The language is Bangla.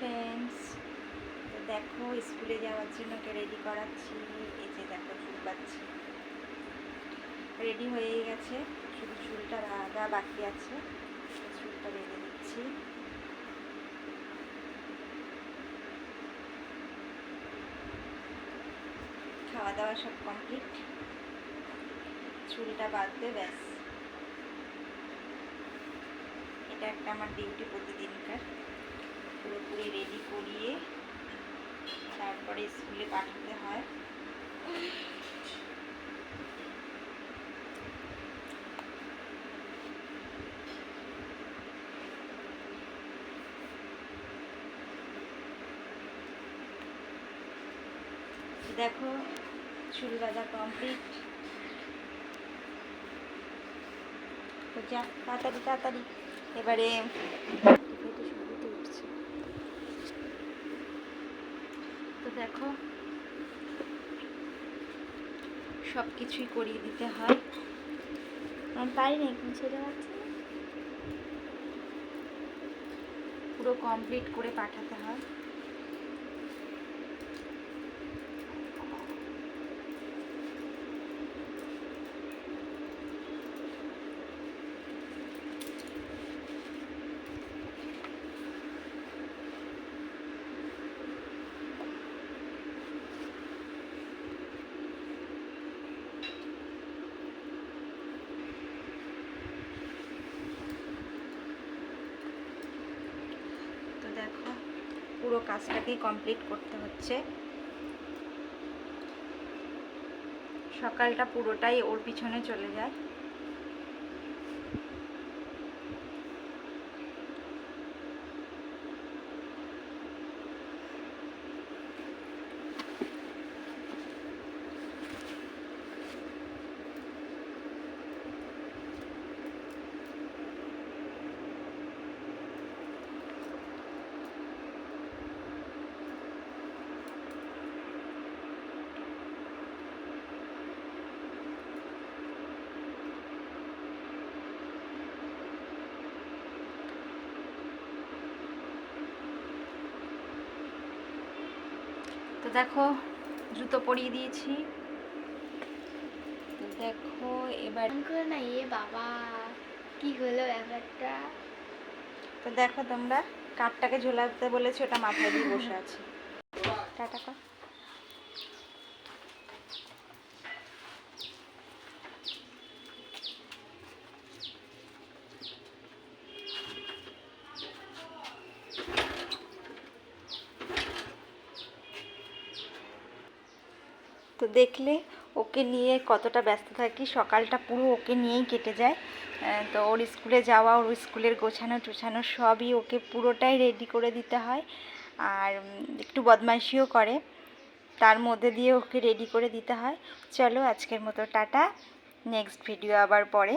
ফ্রেন্ডস তো দেখো, স্কুলে যাওয়ার জন্য ওকে রেডি করাচ্ছি। এই যে দেখো, চুল পাচ্ছি। রেডি হয়ে গেছে। শুধু চুলটা বাঁধা বাকি আছে। চুলটা বেঁধে দিচ্ছি। খাওয়া দাওয়া সব কমপ্লিট চুলটা বাঁধবে, ব্যাস। এটা একটা আমার ডিউটি প্রতিদিনকার। পুরোপুরি রেডি করিয়ে তারপরে স্কুলে পাঠাতে হয়। দেখো চুল বাঁধা কমপ্লিট যা, তাড়াতাড়ি তাড়াতাড়ি। এবারে উঠছে তো দেখো। সব কিছুই করিয়ে দিতে হয়। আমি পারি না এখন ছেড়ে যাচ্ছে পুরো কমপ্লিট করে পাঠাতে হয় তো দেখো পুরো কাজটাকেই কমপ্লিট করতে হচ্ছে। সকালটা পুরোটাই ওর পিছনে চলে যায়। দেখো জুতো পরিয়ে দিয়েছি। দেখো এবার না এ বাবা কি হলো ব্যাপারটা? তো দেখো তোমরা কাঠটাকে ঝোলাতে বলেছি ওটা মাথায় দিয়ে বসে আছে। টাটা তো দেখলে ওকে নিয়ে কতটা ব্যস্ত থাকি। সকালটা পুরো ওকে নিয়েই কেটে যায়। তো ওর স্কুলে যাওয়া, ওর স্কুলের গোছানো, টোছানো সবই ওকে পুরোটাই রেডি করে দিতে হয়। আর একটু বদমাইশিও করে। তার মধ্যে দিয়ে ওকে রেডি করে দিতে হয়। চলো আজকের মতো টাটা। নেক্সট ভিডিও আবার পরে।